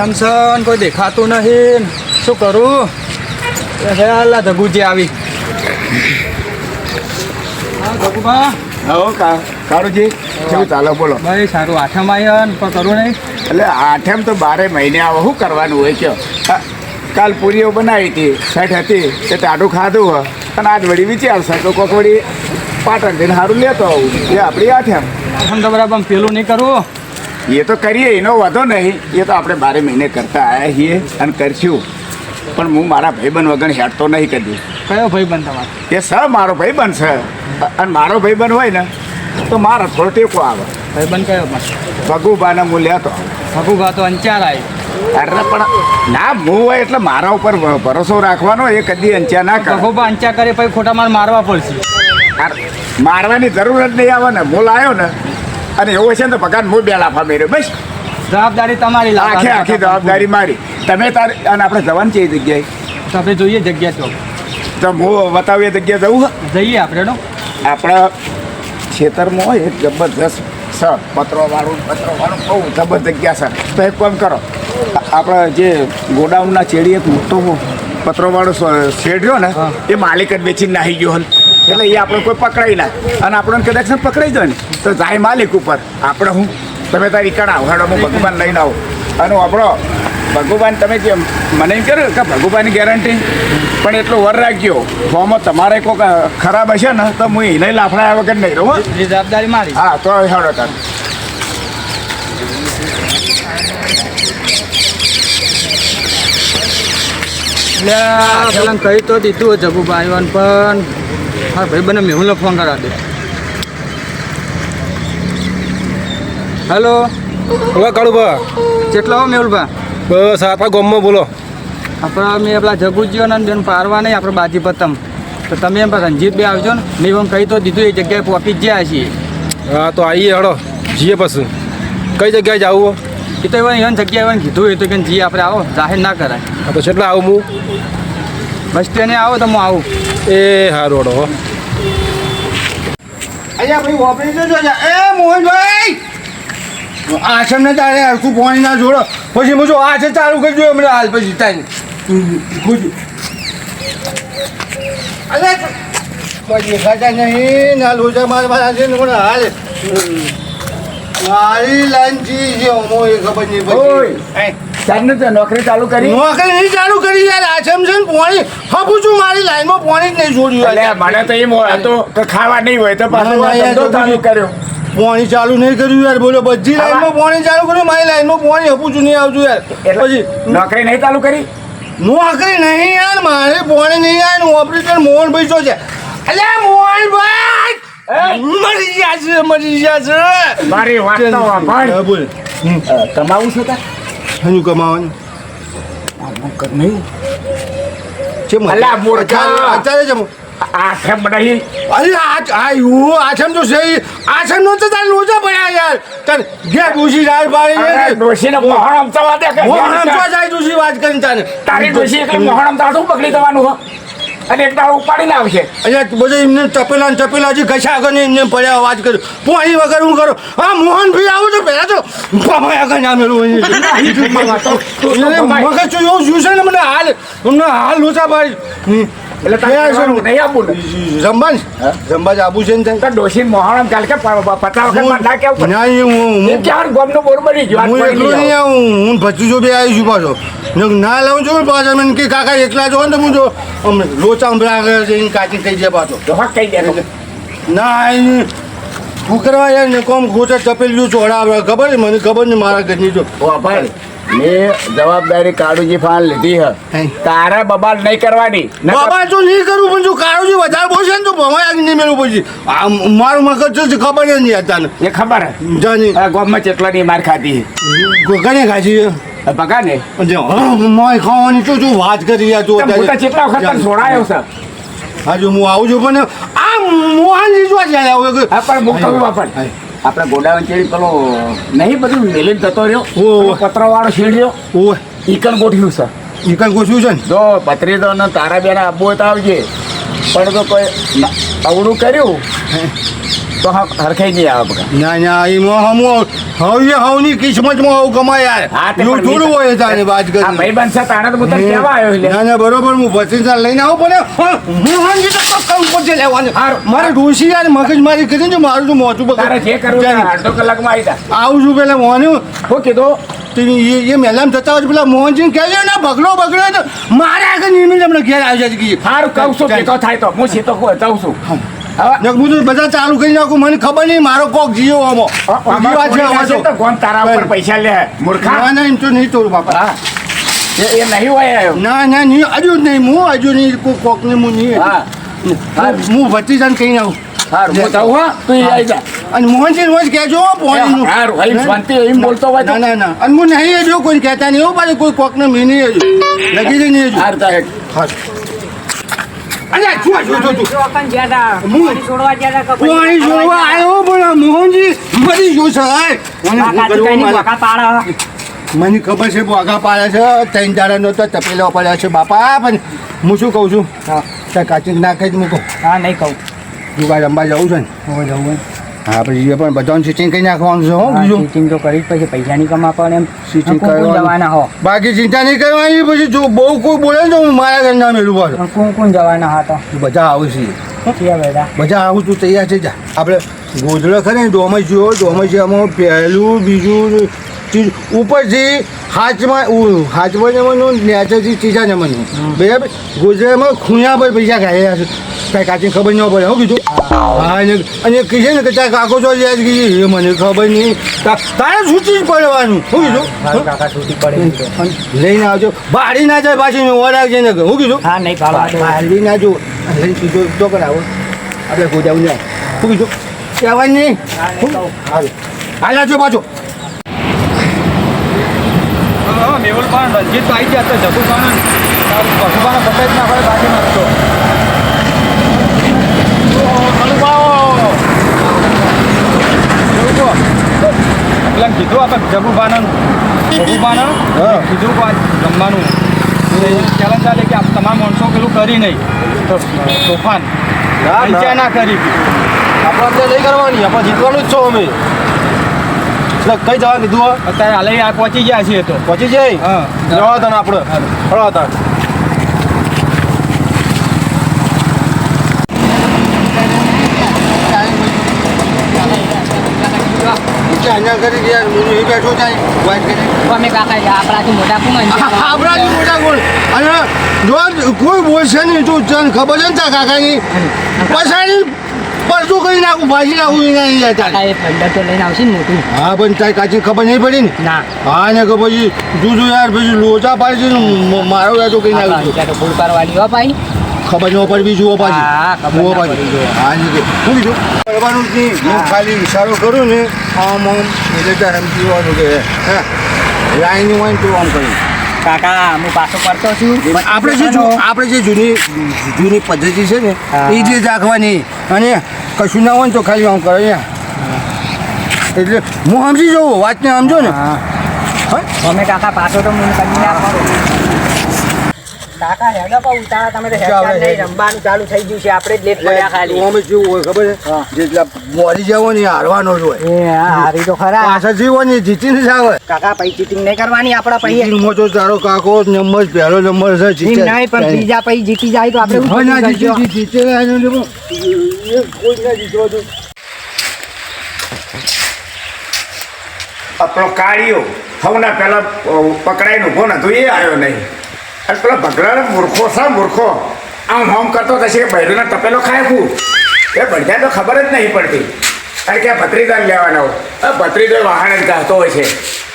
થમસન કોઈ દેખાતું નથી શું કરું? અલ્લા ધગુજી આવી. હા ધગુભા. હો કા કાળુજી કેવું ચાલો? બોલો. ભાઈ સારું. આઠમ આવ્યા પણ કરું નહીં? એટલે આઠમ તો બારે મહિને આવે. શું કરવાનું હોય કયો? કાલ પૂરીઓ બનાવી હતી સેટ હતી તે ટાઢું ખાધું હોય. અને આજ વળી વિચારશે તો કોક વળી પાટણ જઈને સારું લેતો આવું. એ આપણી આઠમ. આઠમ તો બરાબર પેલું નહીં કરવું એ તો કરીએ એનો વાંધો નહીં. એ તો આપણે બારે મહિને કરતા આવ્યા છીએ અને કરશું. પણ હું મારા ભાઈબંધ વગર હેડતો નહીં કદી. કયો ભાઈ બન તમારો? એ સર મારો ભાઈબંધ છે. અને મારો ભાઈબંધ હોય ને તો મારો થોડો ટેકો આવે. ભાઈ બન કયો પણ ભગુબાને હું લેતો ભગુભા તો અંચાર આવી અરે પણ ના હું હોય એટલે મારા ઉપર ભરોસો રાખવાનો એ કદી અંચ્યા ના કરે. ભગુભા અંચા કરે પછી ખોટા માર મારવા પડશે. મારવાની જરૂર જ નહીં આવે ને. બોલ આવ્યો ને અને એવું છે ને તો ભગવાન હું બે લાફા મેળ્યો બસ. જવાબદારી તમારી. આખી આખી જવાબદારી મારી. તમે તાર અને આપણે જવાનું છે એ જગ્યાએ. તમે જોઈએ જગ્યા તો. તો હું બતાવું એ જગ્યાએ જવું જઈએ આપણે નો આપણા ખેતરમાં હોય એક જબરદસ્ત સ પતરોવાળું પતરોવાળું બહુ જબરદસ્ત જગ્યા સર તો એક કામ કરો. આપણે જે ગોડાઉનના ચેડી એક મોટો પતરોવાળો શેડ રહ્યો ને એ માલિક જ વેચીને નાહી ગયો હલ એટલે એ આપણે કોઈ પકડાઈ ના. અને આપણને કદાચ પકડાઈ જાય ને તો જાય માલિક ઉપર. આપણે હું? તમે તારી કણા હેડો હું ભગવાન લઈને આવું. અને આપણો ભગવાન તમે જે મને એમ કર્યું કે ભગવાનની ગેરંટી પણ એટલો વર રાખ્યો ફોર્મમાં તમારે કોઈક ખરાબ હશે ને તો હું એને લાફડાયા વગર નહીં રહું જવાબદારી મારી. હા તો હેડો તાર. એટલે કહી તો દીધું આવ્યા પણ હા ભાઈ બને મેહુલને ફોન કરા દે. હેલો હવે કાળુભા કેટલા હો મેહુલભા બસ આપણા ગામમાં બોલો. આપણા મેં પેલા જગુજીઓ ને બેન પારવા નહીં આપણે બાજી પતમ. તો તમે એમ રંજીત બે આવજો ને. મેં એમ કહી તો દીધું એ જગ્યાએ પહોંચી જ ગયા છીએ. હા તો આવીએ હળો જઈએ પછી. કઈ જગ્યાએ જવું એ તો એવા એવાની જગ્યાએ એવાને કીધું એ તો કે જીએ આપણે આવો જાહેર ના કરાય. તો કેટલા આવું હું? બસ સ્ટેન્ડે આવો તો હું આવું. એ હો. અહીંયા ભાઈ વાપરી એ મોહનભાઈ આશ્રમ ને તારે હરખું પાણી ના જોડો. પછી હું જો ચાલુ કરજો હમણાં હાલ પછી તારી અરે દેખાતા નહીં. ના લોચા માર મારા છે ને હાલ? મારી લાઈન ચી છે અમો એ ખબર નહીં ચાંદને તો નોકરી ચાલુ કરી? નોકરી નહીં ચાલુ કરી યાર. આશ્રમ છે ને પાણી. હપું છું મારી લાઈનમાં પાણી જ નહીં છોડ્યું એટલે યાર. મને તો એમ હોય તો ખાવા નહીં હોય તો પાછો કર્યો. પાણી ચાલુ નહીં કર્યું યાર બોલો બધી લાઈનમાં પાણી ચાલુ કર્યું મારી લાઈનમાં પાણી હપું છું નહીં આવતું યાર. એટલે પછી નોકરી નહીં ચાલુ કરી? નોકરી નહીં યાર મારે પાણી નહીં યાર ઓપરેટર મોહનભાઈ શું છે અલ્યા મોહનભાઈ મરી ગયા છે મરી ગયા છે. મારી વાત તો. બોલ. કમાવું છે તાર શું કમાવાનું. નહીં. છે અલા, મૂર્ખા. અત્યારે છે આ નહીં. અરે આ આ યુ તો છે. આછમ નો તો તાર લોચા પડ્યા યાર. મોહણ જાય વાત કરીને તારે. તારી ડોશી એકલી મોહણ અમતા શું પકડી દેવાનું હો. અને એક દાડો ઉપાડીને આવશે. બધા એમને ટપેલા ને ટપેલા હજી ઘસા આગળ એમને પડ્યા અવાજ કર્યો. પાણી વગર હું કરું? હા મોહન ભાઈ આવું તો પેલા તો બાબા આગળ ના મેળવું મગજ તો એવું જ્યું છે ને મને હાલ અમને હાલ લોચા પાડી એટલે છે કહેવાનું નહીં આપું હા? રમવા જ આબુ છે ને તો ડોશી મોહણ ચાલ કે પચાસ વખત ના કેવું પડે. ના હું હું ચાર ગોમનો બોર બની ગયું હું એકલો નહીં આવું હું ભત્રીજો બે આવી છું પાછો ના લાવું છું પાછા મને કે કાકા એકલા જો ને તો હું જો લોચા ઉભરા આગળ કાચી થઈ જાય પાછો કઈ કહી દે ના એ યાર ને કોમ ગોચા ચપેલું ચોડાવે ખબર મને ખબર નહીં મારા ઘરની જો. ભાઈ મેં જવાબદારી કાળુજી ફાન લીધી હે. તારે બબાલ નહીં કરવાની. બબાલ તો નહીં કરું પણ જો કાળુજી વધારે બોલશે ને તો ભમાય નહીં મેળવું પછી. આ મારું મગજ તો ખબર નહીં હતા એ ખબર જાની આ ગોમમાં ચેટલાની માર ખાધી ઘણી ખાધી ભગા ને મોય ખાવાની તો તું વાત કરી યાર તું કેટલા વખત છોડાયો છે? હાજુ હું આવું છું પણ આ મોહનજી જો છે હવે હા પણ કહું બાપા આપણે ગોડાવન ચેડી પેલો નહીં બધું મેલેજ જતો રહ્યો. ઓ પત્ર વાળો શેડ્યો ઈકન ઈકણ ગોઠવ્યું છે. ઈ કઈ ગોઠવ્યું છે ને? જો પત્રીતો ને તારા બેના આબુ તો આવજે. પણ તો કોઈ અવડું કર્યું તો હ- હરખાઈ નહીં આવે બકા. ના ના મો હમો હવે હવની કિસ્મતમાં આવું કમાય હા, એવું થોડું હોય તારે વાત કરી ભાઈબંધ છે તાણે તો હું કેવા આવ્યો એટલે ના ના બરોબર હું ભત્રીજા લઈને આવું પણ હું હાંજી તો કામ પડશે લેવાનું. મારે ડોસી યાર મગજ મારી કરીને મારું તો મોટું તારે જે કરવું અડધો કલાકમાં આવી જા. આવું છું પેલા મોનું શું કીધું. એ એ મેલામ થતા હોય પેલા મોહનજી કહેજો ને બગડો બગડો તો મારે આગળ નિર્મિત હમણાં ઘેર આવી જાય. સારું કહું છું ભેગો થાય તો. હું સીતો કહું છું. હું બધા ચાલુ કરી નાખું. મને ખબર નહીં મારો કોક જીવો આમો. તારા ઉપર પૈસા લે મૂર્ખા? ના ના એમ તો નહીં તોડું બાપા. હા. એ એ નહીં હોય ના ના નહીં હજુ નહીં હું હજુ નહીં કોઈ ને હું નહીં. હા. ભત્રીજાને કહી આવું સારું હું જાઉં હા. તું આવી જા. અને મોહનજી રોજ કહેજો પોણીનું. સારું હઈ શાંતિ એમ બોલતો હોય ના ના ના. અને હું નહીં હજુ કોઈ કહેતા નહીં એવું પાછું કોઈ કોકને મી નહીં હજુ. લગી જ નહીં હજુ. સારું તારે. અલ્યા શું શું શું શું? જ્યાદા જ્યાં પાણી છોડવા જ્યાદા પાણી છોડવા આવ્યો પણ મોહનજી મરી ગયો છે મને ખબર છે બોગા પાડે છે ત્રણ દાડાનો તો તપેલો પડ્યો છે બાપા. પણ હું શું કહું છું? ત્યાં કાચી નાખે જ મૂકો. હા નહીં કહું. જુગાર રમવા જવું છે ને? હવે જવું હા પછી એ પણ બધાને સિટિંગ કરી નાખવાનું છે હો બીજું? ચીટિંગ તો કરી જ પછી પૈસા નહીં કમા પણ એમ કોણ જવાના હો? બાકી ચિંતા નહીં કરવાની પછી જો બહુ કોઈ બોલે ને તો હું મારા ઘર ના મેળવું પાછો કોણ કોણ જવાના હતા બધા આવું છીએ બધા? આવું તું તૈયાર છે જા. આપણે ગોધડો ખરે ને ડોમજ જોયો ડોમજમાં પહેલું બીજું ચીજ ઉપરથી હાચમાં હાથમાં જમવાનું નેચરથી ચીજા જમવાનું બરાબર ગુજરાતમાં ખૂણા પર પૈસા ખાયા છે. કાંઈ કાચી ખબર ન પડે. હું કીધું હા અને કહીએ ને કે ત્યાં કાકો છો યાદ કીધી એ મને ખબર નહીં. તારે સૂચી જ પડવાનું. શું કીધું છૂટી લઈને આવજો. બાળી ના જાય પાછી ઓર આવજે ને. હું કીધું હા નહીં બાળી ના જો. લઈને સીધો તો કરાવો. આપણે ગોજાવું જાય. શું કીધું કહેવાય નહીં. હાલ. હાલ આવજો પાછો. મેહુલ પણ રણજીત તો આવી ગયા તો જગુ પણ પશુપાલન પકડી ના પડે બાકી નાખતો પેલા કીધું આપણે જગુબાનન જગુબાનન હા. કીધું કે આ જમવાનું. ચેલેન્જ ચાલે કે આ તમામ માણસો પેલું કરી નહીં. તોફાન. ના. કરી. આપણે અત્યારે નહીં કરવાની આપણે જીતવાનું જ છો અમે. કઈ જવા કીધું? અત્યારે હાલે આ પહોંચી ગયા છીએ તો. પહોંચી જાય હા. જવા હતા આપણે. ફળવા હતા કરી ગયા હું એ બેઠો જાય વાત કરી. અમે કાકા આપણાથી મોટા કોણ? આપણાથી મોટા કોણ અને જો કોઈ બોલશે નહીં. તો તને ખબર છે ને કાકાની? પછાડી પડતું કરી નાખું? ભાજી નાખું એના અહીંયા કાકા તારે એ તો લઈને આવશે ને મોટું હા પણ તારી કાચી ખબર નહીં પડી ને? ના. હા ને કે પછી જુદું યાર પછી લોચા પાડી છે મારો યાર તો કઈ નાખ્યું તો. ફૂલ પાડવાની હો ભાઈ. ખબર ન પડવી જુઓ પાછી. જુઓ પાછી. હા ને કે શું કીધું? કરવાનું જ નહીં. હું ખાલી ઇશારો કરું ને. આમ આમ એટલે તારે એમ જીવવાનું કે હા લાઈન હોય ને તો આમ કર્યું કાકા હું પાછો પડતો છું. આપણે જે જૂ- આપણે જે જૂની જૂની પદ્ધતિ છે ને એ જ રાખવાની અને કશું ના હોય તો ખાલી આમ કરો એટલે હું સમજી જવું વાતને સમજો ને? અમે કાકા પાછો તો મને કરી ના કાકા હેડો પણ ઉતારા તમે તો હેડતા નહીં રમવાનું ચાલુ થઈ ગયું છે આપણે જ લેટ પડ્યા ખાલી. અમે જેવું હોય ખબર છે? જેટલા બોલી જાવ ને હારવાનો જ હોય. એ હારી તો ખરા. પાછળ જે હોય ને જીતીને જ કાકા પછી ચીટિંગ નહીં કરવાની આપણા પછી તો તારો કાકો નંબર પહેલો નંબર છે એમ નહીં પણ બીજા પછી જીતી જાય તો આપણે ના, જીતે, ના, કોઈ ના જીતવા દો. આપણો કાળિયો હવના પહેલા પકડાઈને ઊભો નતો એ આવ્યો નહીં. અને પેલા ભગડાનો મૂર્ખો છે મૂર્ખો? આમ હોમ કરતો થશે બૈરોના તપેલો ખાય હું? એ બધા તો ખબર જ નહીં પડતી. કારણ કે આ ભત્રીદાન લેવાના. હોય આ ભત્રીદાર વાહન જ હોય છે.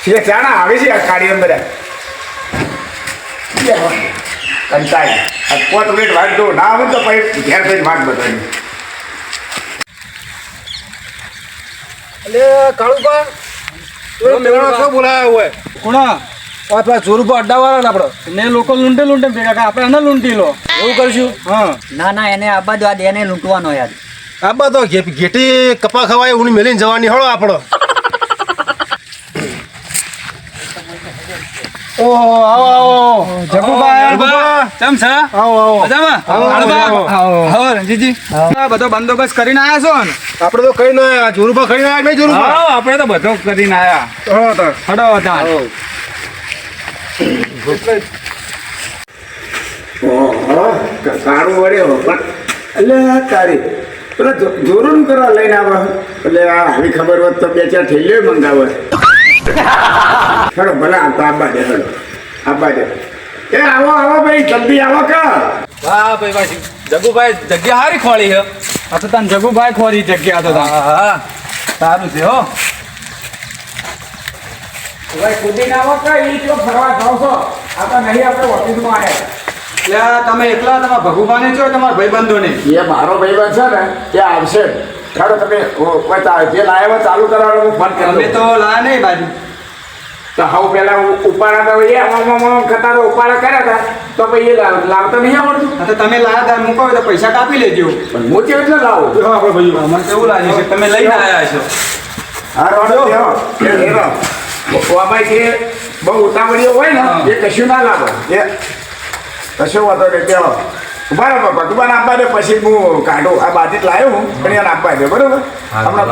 એટલે ત્યાં આવે છે આ અંદર. બધા કંટાળી. આ પોત મિનિટ વાત જો ના આવે તો પછી ઘેર જઈને વાત બતાવી. એટલે કાળુપા તું મેળામાં શું બોલાયા હોય? કોણા આ પેલા ચોર ઉપર અડ્ડાવાળા ને આપણે ને લોકો લૂંટે લૂંટે ભેગા કરે. આપણે એને લૂંટી લો એવું કરશું? હા. ના ના એને આબા દો એને લૂંટવાનો યાર. આબા તો ઘેટી કપા ખવાય ઊની મેલીને જવાની હળો આપણો ઓહો આવો આવો. જગુભાઈ જગુભા. છે? આવો આવો. મજામાં? આવો, આવો, બા. આવો. આવો, રણજીતજી. બધો બંદોબસ્ત કરીને આયા છો ને? આપણે તો કઈ ના જોરુભા ખાઈ ના નહીં જોરુભા આપણે તો બધો કરીને આયા. હા હડો હતા કાળું વળ્યો પણ. એટલે તારી પેલા જોરું કરવા લઈને આવે એટલે આ આવી ખબર હોત તો બે ચાર થેલીઓ મંગાવે. હેડો ભલે આ આબા દે હેડો આબા દે એ આવો આવો ભાઈ જલ્દી આવો કા હા ભાઈ ભાઈ જગુભાઈ જગ્યા હારી ખોળી આ તો તને જગુભાઈ ખોરી જગ્યા તો હા હા સારું છે હો. ભાઈ કુદીને આવો કા ઈ તો ફરવા જાવ છો. આ તો નહીં આપણે ઓફિસમાં આવ્યા એટલે તમે એકલા તમારા ભગવાને છો તમારા ભાઈબંધોને? એ મારો ભાઈબંધ છે ને એ આવશે. ચાલો તમે કોઈ જે લાવ્યા ચાલુ કરાવો હું ફોન કરો તો લાયા નહીં બાજુ. તો હવે પેલા ઉપાડા તો એ આમ કરતા તો ઉપાડા કર્યા હતા. તો પછી એ લાવ- લાવતા નહીં આવડતું. અને તો તમે લાયા તા મૂકો તો પૈસા કાપી લેજો. પણ હું કેવી રીતે લાવું? આપણે ભાઈ મને એવું લાગે છે કે તમે લઈને આવ્યા છો. હા રોડો એ લેવો ઓમાં બહુ ઉતાવળીઓ હોય ને એ કશું ના લાગો એ કશો વાંધો નહીં દેવો બરાબર ભગવાન આપવા દે પછી હું કાઢું આ બાજી લાવ્યો હું પણ એને આપવા દે બરોબર હમણાં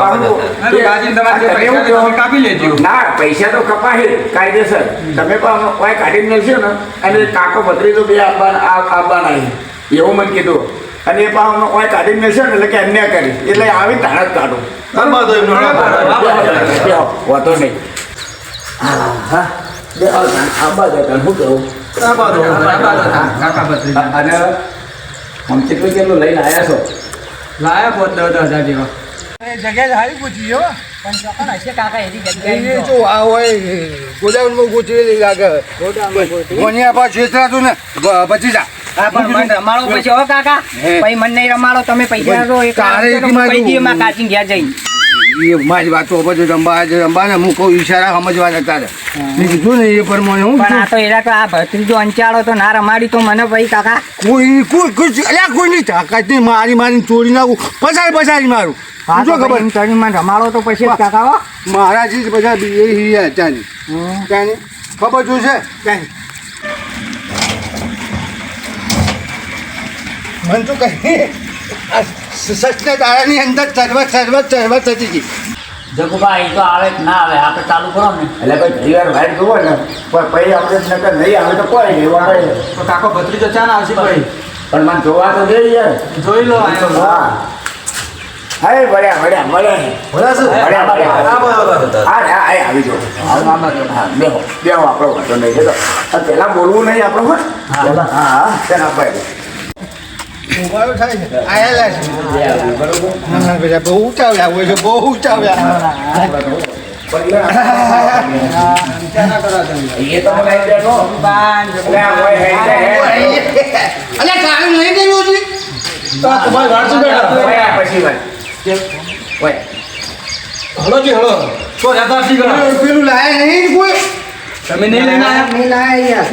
ના, પૈસા તો કપાશે કાયદેસર તમે પણ કોઈ કાઢી મેળશો ને અને કાકો ભત્રીજો બે આપવાના આ- આપવાના એવું મને કીધું અને એ પણ કોઈ કાઢી મેળશો ને એટલે કે અન્ય કરી એટલે આવી તાણ જ કાઢું વાંધો નહીં હા બે આંબા જતા શું કહું કાકા ભત્રીજા. અને આમ કેટલું કેટલું લઈને આવ્યા છો લાયા પોત દસ હજાર જેવા જગ્યા સારી પૂછી હો જગ્યાએ જો ગોડાઉનમાં ગોચવેલી લાગે રમાડો પછી હો કાકા પછી મને નહીં રમાડો તમે પૈસા કાચી ગયા જઈ એ મારી વાતો બધું રંબા છે રંબા ને હું કહું ઈશારા સમજવાના તારે. મેં કીધું ને એ પ્રમાણે હું પણ આ તો આ ભત્રીજો અંચાળો તો ના રમાડી તો મને ભાઈ કાકા. કોઈ કોઈ કોઈ અલ્યા કોઈ નહીં તાકાત નહીં મારી મારી ચોરી નાખું પસારી પસારી મારું. હા શું ખબર? કરીને રમાડો તો પછી કાકા મારા ચીજ બધા એ હિયા ચાની ચાની ખબર શું છે મન તો કહી સચને તારાની અંદર તરવત તરવત તરવત થતી હતી જગુભાઈ તો આવે કે ના આવે? આપણે ચાલુ કરો ને. એટલે ભાઈ ઘણી ભાઈ જોવો ને. પણ પછી આપણે નકર નહીં આવે તો કોઈ એવું આવે તો કાકો ભત્રીજો ચાન આવશે ભાઈ પણ મને જોવા તો દે યાર. જોઈ લો આયો. હા. હાય વળ્યા વળ્યા વળ્યા વળ્યા વળ્યા. હા હા હા આવી જો હા બેહો. બેહો આપણો વાંધો નહીં. પહેલા બોલવું નહીં આપણો હો હા હા તેના ભાઈ. ઉભારો થાય છે. આયેલા છે. બધા બહુ ઉચાવ્યા હોય છે બહુ ઉચાવ્યા અલ્યા કાળી નહીં દેવું છે તમારી શું બેઠા? પછી ભાઈ હળો જી હળો તો રહેતા કરો પેલું લાયા નહીં કોઈ? તમે નહીં લઈને આયા? નહીં લાયા યાર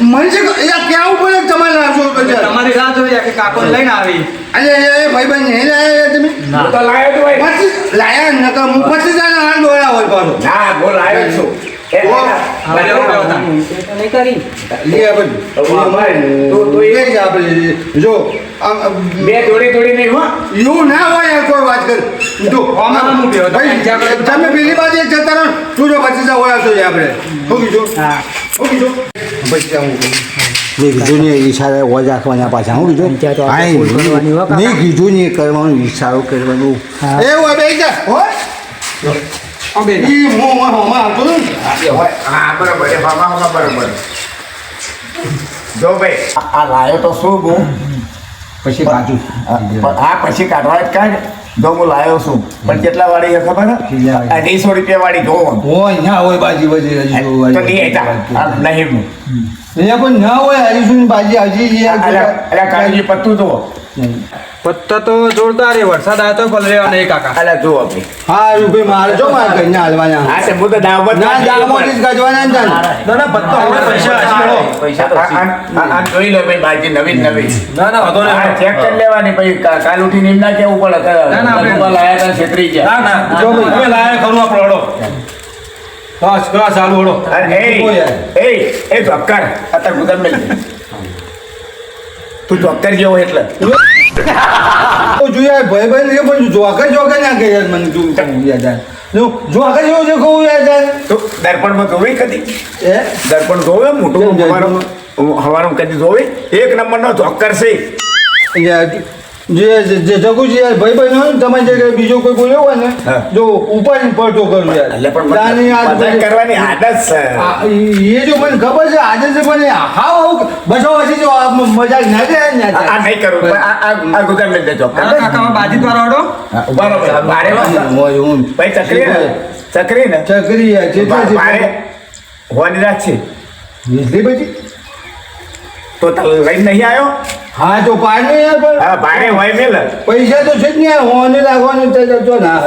મને છે યાર ક્યાં ઉપર તમારે લાવશો બધા તમારી રાહ કે કાકો લઈને આવી. અરે એ ભાઈ ભાઈ નહીં લાયા તમે? તો લાયો તો ભાઈ પછી લાયા તો હું પછી જાણે હાલ દોડ્યા હોય પાછો. ના બોલ આવ્યો છું. ના તમે પેલી બાજુ એક જતા રહો તું જો પછી હોય આવશો આપણે. શું કીધું પછી મેં કીધું ને ઈશારે ઓજ રાખવાના પાછા. હું કીધું. મેં કીધું ને કરવાનું ઈશારો કરવાનું. જા. ભાઈ આ- રાયો લાયો તો શું હું પછી બાજુ. આ પછી કાઢવા જ કાઢ જો હું લાયો છું. પણ કેટલા વાળી છે ખબર? અઢીસો રૂપિયા વાળી જો હોય ના હોય બાજી બાજી તો નહીં પણ ના હોય હરીશું બાજી હજી અરે કાળજી પત્તું જુઓ. પત્તા તો જોરદાર વરસાદ આવ્યો તો પલરેવા નહીં કાકા. અલે જો ભાઈ હા રૂપિયા મારે જો મારે ઘરના હાલવાના. હા તે હું તો દાવ ના દામાંથી જ ગજવાના ને ના ના પત્તા હવે પૈસા હળો પૈસા તો આ જોઈ લો ભાઈ બાજી નવી નવી ના ના હતો ને ચેક કરી લેવાની ભાઈ કા- કાલ ઉઠીને એમ ના કેવું પડે ના, ના, આપણે- લાયા તા છેતરી ગયા. ના ના જો ભાઈ તમે લાયા ખરું આપણો હડો બસ કરા ચાલુ હડો એ યાર. એ એ જોકર અત્યારે ગુદામ મેલ. તું જોકર જેવો એટલે. જોયા ભાઈ ભાઈ એ પણ જોકા જોકા ના કહે મને તું યાદ જો જોકા જેવો છે કહું યાદ દર્પણમાં જોવે કદી? એ દર્પણ જોવે? મોટું હવારમાં કદી જોવે? એક નંબરનો જોકર છે. યાર, જે જે- જે જગુજી યાર ભાઈ ભાઈ હોય ને તમારી જગ્યાએ બીજો કોઈ બોલ્યો હોય ને જો ઉપાડી પડતો કરું યાર. એટલે પણ કરવાની આદત છે. એ જો મને ખબર છે આદત છે પણ હાવ હાવ બસો વર્ષથી જો મજાક ના જાય આ નહીં કરું આ આ આ ગુદામ મેલ દે કાકા બાજી દ્વારા હડો ભાઈ. ચકરી ને? ચકરી. ને? ચકરી યાર જેટલા મારે હોવાની રાત છે. લીધી પછી તો તમે લઈને નહીં આવ્યો? હા તો પાડને યાર પણ. હા બારે હોય મેલ. પૈસા તો છે જ ને હોને રાખવાનું તો તો- તો ના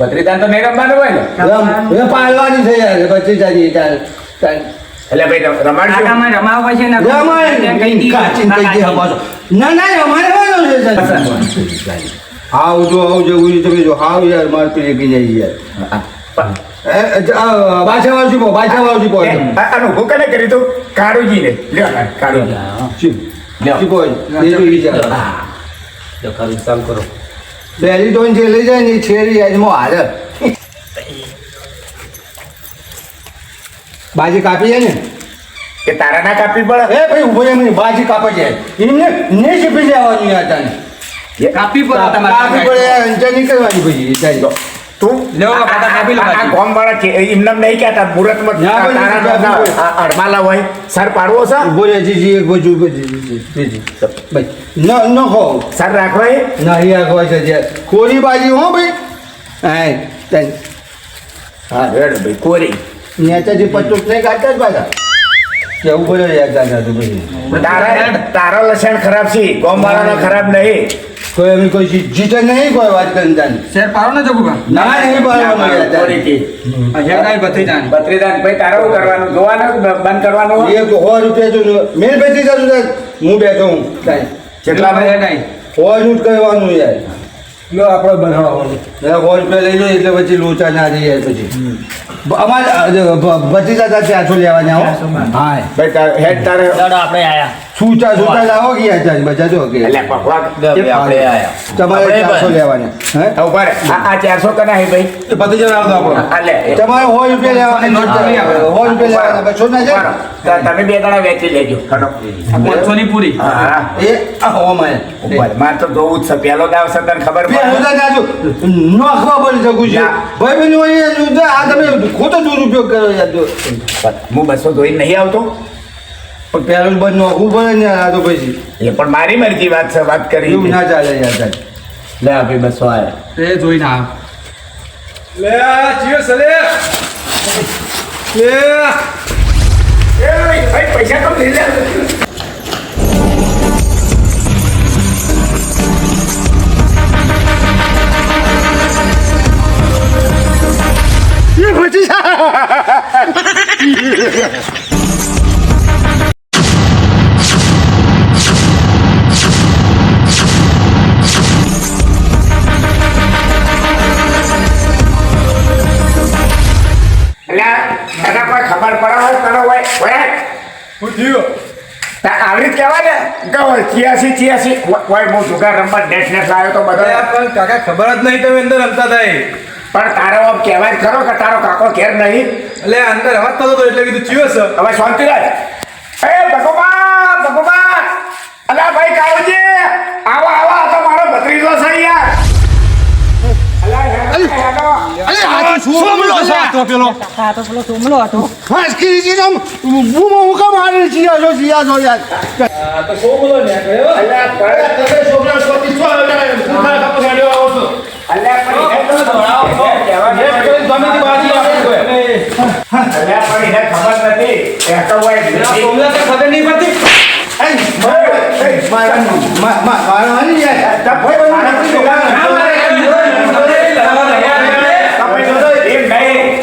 બત્રીદાન તો નહીં રમવાનું હોય ને? એ પાડવાની છે યાર પછી જાજી તાર તાર. એટલે ભાઈ રમ- રમાડશું રમાવા પછી ને રમાડ. કઈ દી કાચીન કઈ દી હમાસો. ના ના અમારે વાનો છે. હાવ જો હાવ જો ઉઈ તમે જો હાવ યાર માર પેલી ગઈ જાય યાર. બાછા વાળજી પો બાછા વાળજી પો. આનું હું કને કરી તું. કાળુજી ને લ્યો કાળુજી. એ જાય ખરું કરો. પહેલી ટોન જે લઈ જાય ને એ છેરી આજમાં હારે. બાજી કાપી જાય ને? કે તારા ના કાપી પડે? એ ભાઈ ઊભો રહે મને બાજી કાપે છે. એમને ને શીપી જવાની યાર તને કાપી પડે કાપી પડે નહીં કરવાની ભાઈ ચાલી તું લ્યો, કાકા, કાપી લો આ- આ ગોમ વાળા કે એમને નહીં કહેતા. આ અડમાલા હોય સર પાડવો છે? ઊભો રહે જીજી એક બાજુ ઊભો જી- જી- જી- જી. ન ન ખો સર રાખો એ. નહીં છે જે. કોરી બાજી હો ભાઈ. હા તને. હા રેડ ભાઈ કોરી. નેતાજી પચોસ નહીં કાઢતા જ પાછા. કેવું દાદા તો ભાઈ. તારા તારા લક્ષણ ખરાબ છે ગોમ વાળાનો ખરાબ નહીં. કોઈ એમ કોઈ જીતે નહીં કોઈ વાત કરીને તાની શેર પાડો ને જગુભા. ના નહીં પાડવાનું જાણે. બત્રીદાન ભાઈ તારે શું કરવાનું? જોવાનું બંધ કરવાનું એ સો રૂપિયા જો મેલ બેઠી જતું હું બેઠો હું. જેટલા ભાઈ નહીં સો નું કહેવાનું કરવાનું યાર. લો આપણે બનાવવાનું સો રૂપિયા લઈ લો એટલે પછી લોચા ના જઈએ પછી. અમારે ભતીજા સાથે આઠો લેવાના હો. હા ભાઈ હેડ તારે આપણે આયા. સૂચા સૂચા લાવો કે ચાલ બધા જો કે. એટલે પકવા આપણે આયા. તમારે ચારસો લેવાના. હે? હા, આ આ ચારસો કના હે ભાઈ? એ પતિ જણ આવતો આપણો તમારે સો રૂપિયા લેવાના નોટ કરી આપો. સો રૂપિયા લેવાના બસો ના. તો તમે બે જણા વેચી લેજો. પાંચસો ની પૂરી. હા, હા. એ હો મારે રહે. મારે તો જોવું જ છે. પેલો દાવ છે તને ખબર પડે? તો નાજો નોખવા બોલી શકું છું. ના. ભાઈ અહીંયા આ તમે ખોટો દુરુપયોગ કરો યાર હું બસો જોઈને નહીં આવતો? પણ પેલું બંધ નોખવું પડે ને આ તો પછી. એટલે પણ મારી મરજી વાત છે વાત કરી એવું ના ચાલે યાર તાર. લે આ ભાઈ બસો આયા. એ જોઈને આવ. લે જીઓ સલે. લે. એ ભાઈ, પૈસા તો લઈ લે. એટલે કે ચિયાસી ચિયાસી કોઈ હું જુગાર રમવા નેટ નેટ લાવ્યો તો બધા. પણ કાકા ખબર જ નહીં તમે અંદર રમતા થાય. પણ તારો આમ કહેવાય ખરો કે તારો કાકો ઘેર નહીં? એટલે અંદર અવાજ થતો હતો એટલે કીધું ચિયો છે. હવે શાંતિ રાખ. એ ભગવાન ભગવાન. અલા ભાઈ કાળજી આવા આવા તો મારો ભત્રીજો છે યાર અલા હેડો, હેડો. અરે આ તો સોમલો છે પેલો કાકા તો પેલો સોમલો હતો ફાસકી જી આમ બૂમો હું કામ મારે જીયા છો જીયા છો યાર તો સો ને કયો અલા પણ તમે છોકરા સ્વતી છો અલા પણ હેડો, કહેવાનું ગમે બાજી આપણે કોઈ પણ એને ખબર નથી એ તો હોય નથી. ખબર નહીં પડતી મારવાની યાર તબ ભાઈ મારા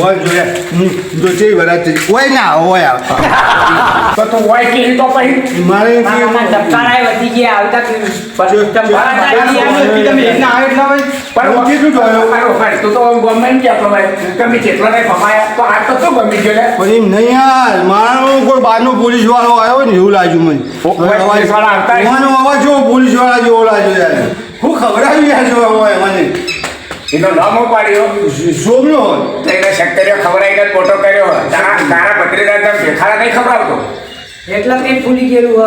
હોય જોયા હું તો ચેવી વરાત છે હોય ના હોય તો તું હોય કે તો પછી? મારે ધબકારા વધી ગયા આવતા મારો ભાઈ, તું તો ગમે ને ક્યાં કમાય તમે જેટલો નહીં કમાયા તો આ શું ગમી ગયો લે? નહીં યાર મારો કોઈ બહારનો પોલીસ વાળો આવ્યો ને એવું લાગ્યું મને. જેવો પોલીસવાળા જેવો લાગ્યો યાર. હું ખવડાવી યાર જો હોય મને. એનો નામ પાડ્યો સોમનો હોય. તો એને શક્કરીઓ ખવડાવીને મોટો કર્યો હોય. તારા તારા ભત્રીજા તને ભેખાડા નહીં ખવડાવતો. એટલે પેટ ફૂલી ગયેલું હ.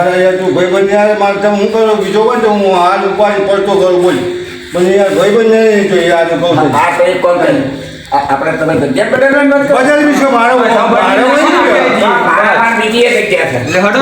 અરે યાર તું યાર મારે તમે હું કરો? બીજો પણ હું હાલ ઉપાડી પડતો કરું બોલ. પણ યાર ભાઈબંધ નહીં તો યાર કહું છું. હા તો એક કામ આપણે તમે જગ્યા બદલવાની વાત કરો. બજાર વિશે મારો મારો બીજી એક જગ્યા છે. હડો.